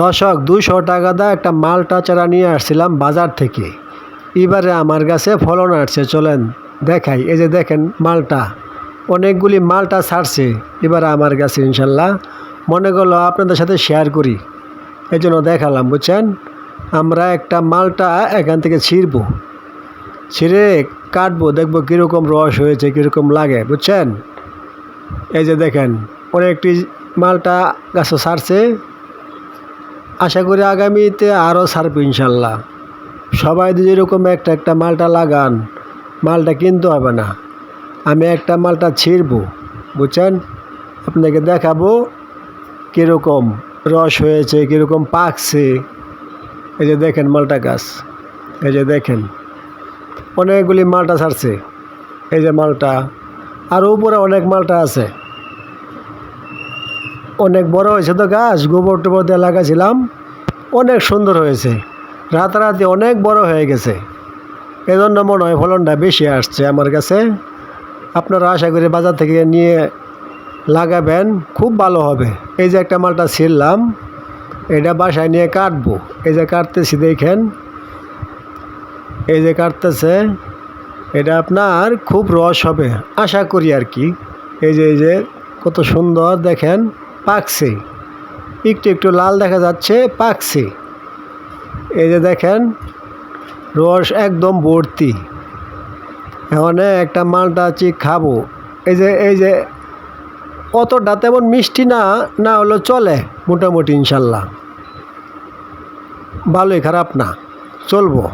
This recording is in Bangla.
দশক দুশো টাকা দা একটা মালটা চারা নিয়ে আসছিলাম বাজার থেকে। এবারে আমার কাছে ফলন আসছে, চলেন দেখাই। এই যে দেখেন মালটা, অনেকগুলি মালটা ছাড়ছে। এবারে আমার কাছে ইনশাল্লাহ মনে করল আপনাদের সাথে শেয়ার করি। এই জন্য দেখালাম, বুঝছেন? আমরা একটা মালটা এখান থেকে ছিঁড়বো। ছিঁড়ে কাটবো, দেখব কীরকম রস হয়েছে, কীরকম লাগে, বুঝছেন? এই যে দেখেন, অনেকটি মালটা গাছে ছাড়ছে। আশা করি আগামীতে আরও ছাড়বে ইনশাল্লাহ। সবাই যদি এরকম একটা একটা মালটা লাগান, মালটা কিনতে হবে না। আমি একটা মালটা ছিঁড়বো, বুঝছেন? আপনাকে দেখাবো কীরকম রস হয়েছে, কীরকম পাকছে। এই যে দেখেন মালটা গাছ, এই যে দেখেন। অনেকগুলি মালটা ছাড়ছে, এই যে মালটা। আর উপরে অনেক মালটা আছে। অনেক বড় হয়েছে তো গাছ, গোবর টোবর দিয়ে লাগাছিলাম। অনেক সুন্দর হয়েছে। রাতারাতি অনেক বড় হয়ে গেছে। এজন্য মনে হয় ফলনটা বেশি আসছে আমার কাছে। আপনারা আশা করি বাজার থেকে নিয়ে লাগাবেন, খুব ভালো হবে। এই যে একটা মালটা ছিললাম এটা বাসায় নিয়ে কাটবো। এই যে কাটতেছি, দেখেন। এই যে কাটতেছে, এটা আপনার খুব রস হবে। আশা করি আর কি। এই যে এই যে, কত সুন্দর, দেখেন। পাকছে একটু একটু লাল দেখা যাচ্ছে পাকছে এই যে দেখেন, রস একদম ভর্তি। এখন একটা মালটা চিক খাব। এই যে এই যে, অতটা তেমন মিষ্টি না না হলেও চলে, মোটামুটি ইনশাল্লাহ। ভালোই খারাপ না, চলবো।